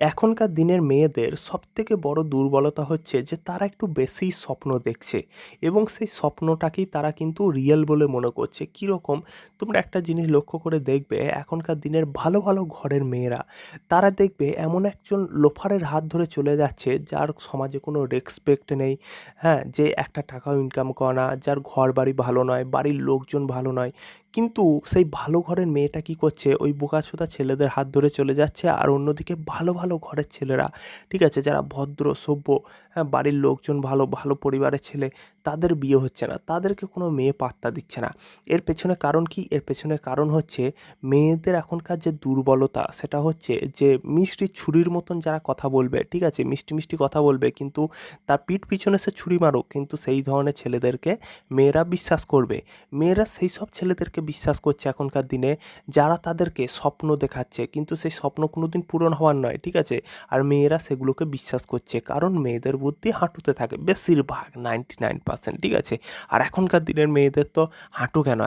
এখনকার দিনের মেয়েদের সবথেকে বড় দুর্বলতা হচ্ছে যে তারা একটু বেশিই স্বপ্ন দেখছে এবং সেই স্বপ্নটাকেই তারা কিন্তু রিয়েল বলে মনে করছে। কীরকম? তোমরা একটা জিনিস লক্ষ্য করে দেখবে, এখনকার দিনের ভালো ভালো ঘরের মেয়েরা, তারা দেখবে এমন একজন লোফারের হাত ধরে চলে যাচ্ছে যার সমাজে কোনো রেসপেক্ট নেই হ্যাঁ যে একটা টাকাও ইনকাম করে না, যার ঘর বাড়ি ভালো নয়, বাড়ির লোকজন ভালো নয়। কিন্তু সেই ভালো ঘরের মেয়েটা কী করছে? ওই বোকাচোদা ছেলেদের হাত ধরে চলে যাচ্ছে আর অন্যদিকে ভালো ভালো ঘরের ছেলেরা। ঠিক আছে? যারা ভদ্র সভ্য হ্যাঁ বাড়ির লোকজন ভালো ভালো পরিবারের ছেলে। তাদের বিয়ে হচ্ছে না, তাদেরকে কোনো মেয়ে পাত্তা দিচ্ছে না। এর পেছনে কারণ কি? এর পেছনে কারণ হচ্ছে মেয়েদের এখনকার যে দুর্বলতা, সেটা হচ্ছে যে মিষ্টি ছুরির মতন যারা কথা বলবে, ঠিক আছে? মিষ্টি মিষ্টি কথা বলবে, কিন্তু তার পিঠ পিছনে সে ছুরি মারুক, কিন্তু সেই ধরনের ছেলেদেরকে মেয়েরা বিশ্বাস করবে। মেয়েরা সেই সব ছেলেদেরকে বিশ্বাস করছে এখনকার দিনে, যারা তাদেরকে স্বপ্ন দেখাচ্ছে, কিন্তু সেই স্বপ্ন কোনো দিন পূরণ হওয়ার নয়, ঠিক আছে? আর মেয়েরা সেগুলোকে বিশ্বাস করছে, কারণ মেয়েদের বুদ্ধি হাঁটুতে থাকে, বেশিরভাগ নাইনটি নাইন পার্সেন্ট ঠিক আছে? আর এখনকার দিনের মেয়েদের তো হাঁটু কেন?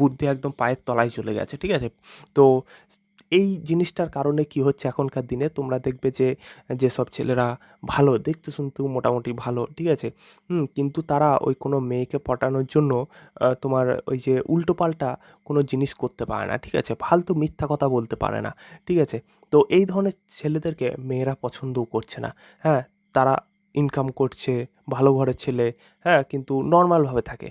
বুদ্ধি একদম পায়ের তলায় চলে গেছে, ঠিক আছে? তো এই জিনিসটার কারণে কি হচ্ছে এখনকার দিনে? তোমরা দেখবে যে যেসব ছেলেরা ভালো, দেখতে শুনতেও মোটামুটি ভালো, ঠিক আছে? হুম, কিন্তু তারা ওই কোনো মেয়েকে পটানোর জন্য তোমার ওই যে উল্টো পাল্টা কোনো জিনিস করতে পারে না, ঠিক আছে? ফালতু মিথ্যা কথা বলতে পারে না, ঠিক আছে? তো এই ধরনের ছেলেদেরকে মেয়েরা পছন্দও করছে না হ্যাঁ? তারা ইনকাম করছে, ভালো ঘরের ছেলে হ্যাঁ কিন্তু নর্মালভাবে থাকে।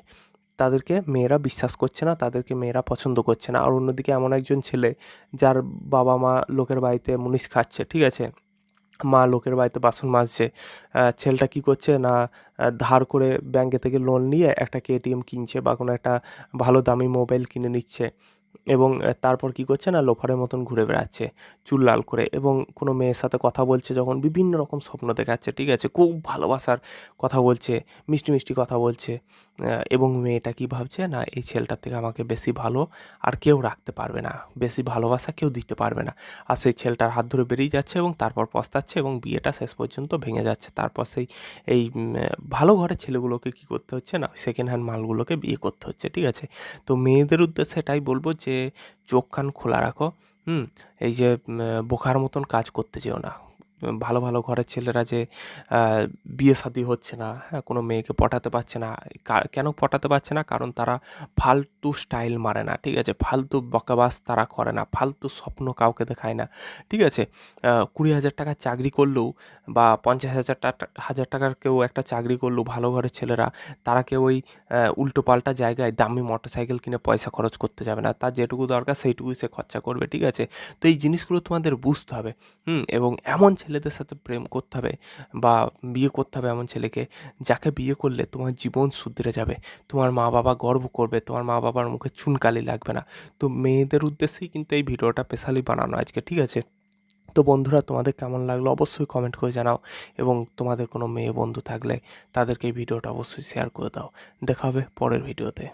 তাদেরকে মেয়েরা বিশ্বাস করছে না, তাদেরকে মেয়েরা পছন্দ করছে না। আর অন্যদিকে এমন একজন ছেলে, যার বাবা মা লোকের বাড়িতে মুনিশ খাচ্ছে, ঠিক আছে? মা লোকের বাড়িতে বাসন মাজছে। ছেলেটা কী করছে না ধার করে ব্যাঙ্কে থেকে লোন নিয়ে একটা এটিএম কিনছে বা কোনো একটা ভালো দামি মোবাইল কিনে নিচ্ছে। এবং তারপর কী করছে না লোফারের মতন ঘুরে বেড়াচ্ছে, চুল লাল করে এবং কোনো মেয়ের সাথে কথা বলছে যখন বিভিন্ন রকম স্বপ্ন দেখাচ্ছে, ঠিক আছে? খুব ভালোবাসার কথা বলছে, মিষ্টি মিষ্টি কথা বলছে এবং মেয়েটা কী ভাবছে, না, এই ছেলেটার থেকে আমাকে বেশি ভালো আর কেউ রাখতে পারবে না, বেশি ভালোবাসা কেউ দিতে পারবে না। আর সেই ছেলেটার হাত ধরে বেরিয়ে যাচ্ছে এবং তারপর পস্তাচ্ছে এবং বিয়েটা শেষ পর্যন্ত ভেঙে যাচ্ছে। তারপর সেই, এই ভালো ঘরের ছেলেগুলোকে কী করতে হচ্ছে না সেকেন্ড হ্যান্ড মালগুলোকে বিয়ে করতে হচ্ছে, ঠিক আছে? তো মেয়েদের উদ্দেশ্যে এটাই বলব যে চোখ কান খোলা রাখো হুম? এই যে বোকার মতন কাজ করতে যেও না। ভালো ভালো ঘরের ছেলেরা যে বিয়ে শাদী হচ্ছে না হ্যাঁ কোনো মেয়েকে পটাতে পারছে না কেন পটাতে পারছে না? কারণ তারা ফালতু স্টাইল মারে না, ঠিক আছে? ফালতু বকাবাস তারা করে না, ফালতু স্বপ্ন কাউকে দেখায় না, ঠিক আছে? কুড়ি হাজার টাকার চাকরি করলেও বা পঞ্চাশ হাজার টাকা হাজার টাকার কেউ একটা চাকরি করলেও ভালো ঘরের ছেলেরা, তারা কেউ ওই উল্টো পাল্টা জায়গায় দামি মোটর সাইকেল কিনে পয়সা খরচ করতে যাবে না, তার যেটুকু দরকার সেইটুকুই সে খরচা করবে, ঠিক আছে? তো এই জিনিসগুলো তোমাদের বুঝতে হবে, হুম? এবং এমন ছেলেদের সাথে প্রেম করতে হবে বা বিয়ে করতে হবে এমন ছেলেকে, যাকে বিয়ে করলে তোমার জীবন শুধরে যাবে। তোমার মা বাবা গর্ব করবে, তোমার মা বাবার মুখে চুনকালি লাগবে না। তো মেয়েদের উদ্দেশ্যেই কিন্তু এই ভিডিওটা স্পেশালি বানানো আজকে, ঠিক আছে? তো বন্ধুরা, তোমাদের কেমন লাগল অবশ্যই কমেন্ট করে জানাও এবং তোমাদের কোনো মেয়ে বন্ধু থাকলে তাদেরকে এই ভিডিওটা অবশ্যই শেয়ার করে দাও। দেখা হবে পরের ভিডিওতে।